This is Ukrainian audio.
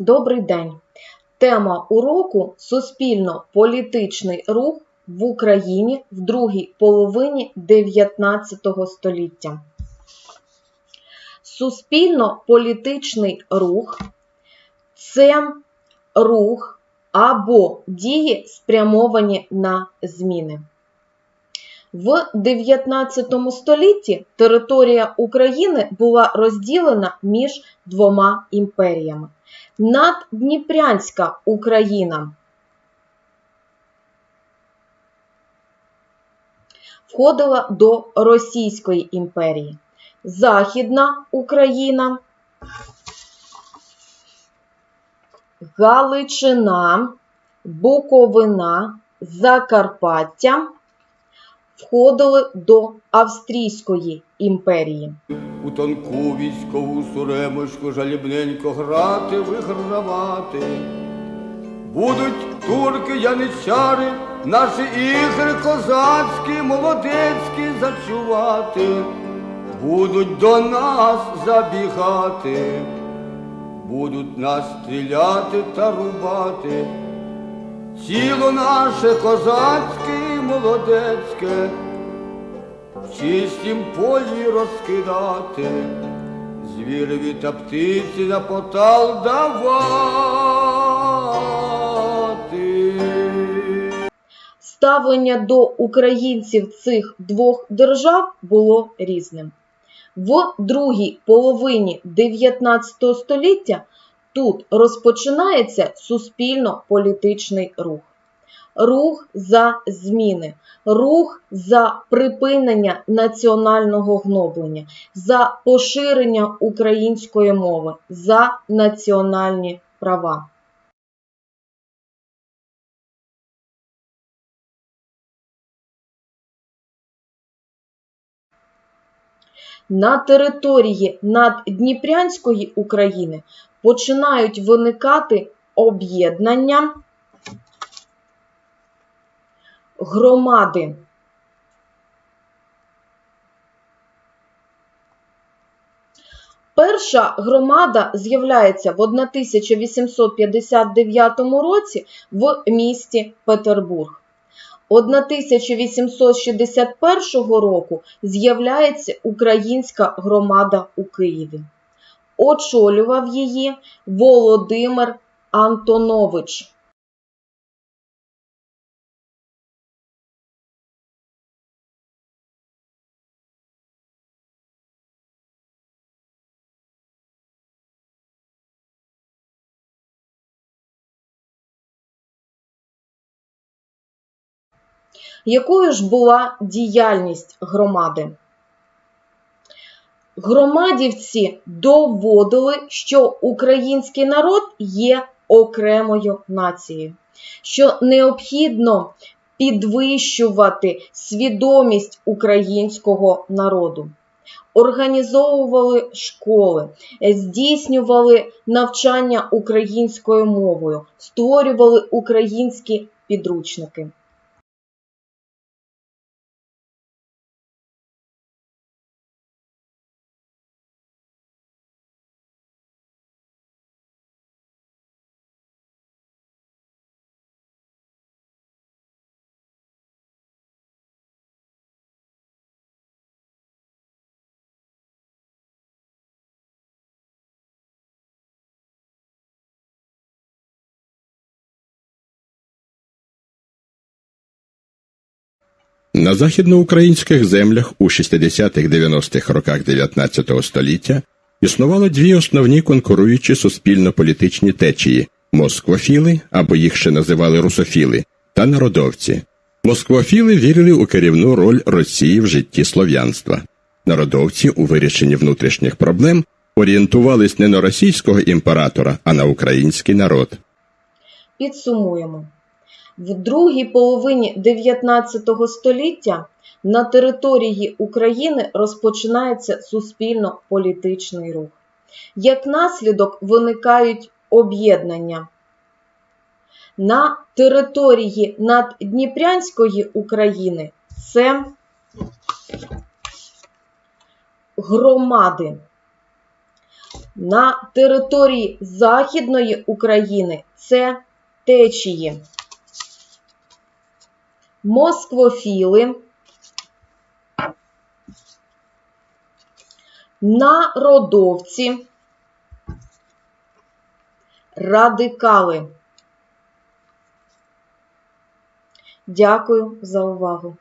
Добрий день. Тема уроку Суспільно-політичний рух в Україні в другій половині 19 століття. Суспільно-політичний рух це рух або дії, спрямовані на зміни. В 19 столітті територія України була розділена між двома імперіями. Наддніпрянська Україна входила до Російської імперії. Західна Україна, Галичина, Буковина, Закарпаття входили до Австрійської імперії. У тонку військову суремочку жалібненько грати, вигравати. Будуть турки, яничари, наші ігри козацькі, молодецькі зачувати, будуть до нас забігати, будуть нас стріляти та рубати. Тіло наше козацьке і молодецьке в чистім полі розкидати, звірові та птиці на потал давати. Ставлення до українців цих двох держав було різним. В другій половині 19 століття тут розпочинається суспільно-політичний рух. Рух за зміни, рух за припинення національного гноблення, за поширення української мови, за національні права. На території Наддніпрянської України починають виникати об'єднання громади. Перша громада з'являється в 1859 році в місті Петербург. 1861 року з'являється українська громада у Києві. Очолював її Володимир Антонович. Якою ж була діяльність громади? Громадівці доводили, що український народ є окремою нацією, що необхідно підвищувати свідомість українського народу. Організовували школи, здійснювали навчання українською мовою, створювали українські підручники. На західноукраїнських землях у 60-90-х роках 19 століття існувало дві основні конкуруючі суспільно-політичні течії москвофіли, або їх ще називали русофіли, та народовці. Москвофіли вірили у керівну роль Росії в житті слов'янства. Народовці у вирішенні внутрішніх проблем орієнтувались не на російського імператора, а на український народ. Підсумуємо. В другій половині 19 століття на території України розпочинається суспільно-політичний рух. Як наслідок виникають об'єднання. На території Наддніпрянської України це громади. На території Західної України це течії. Москвофіли. Народовці. Радикали. Дякую за увагу.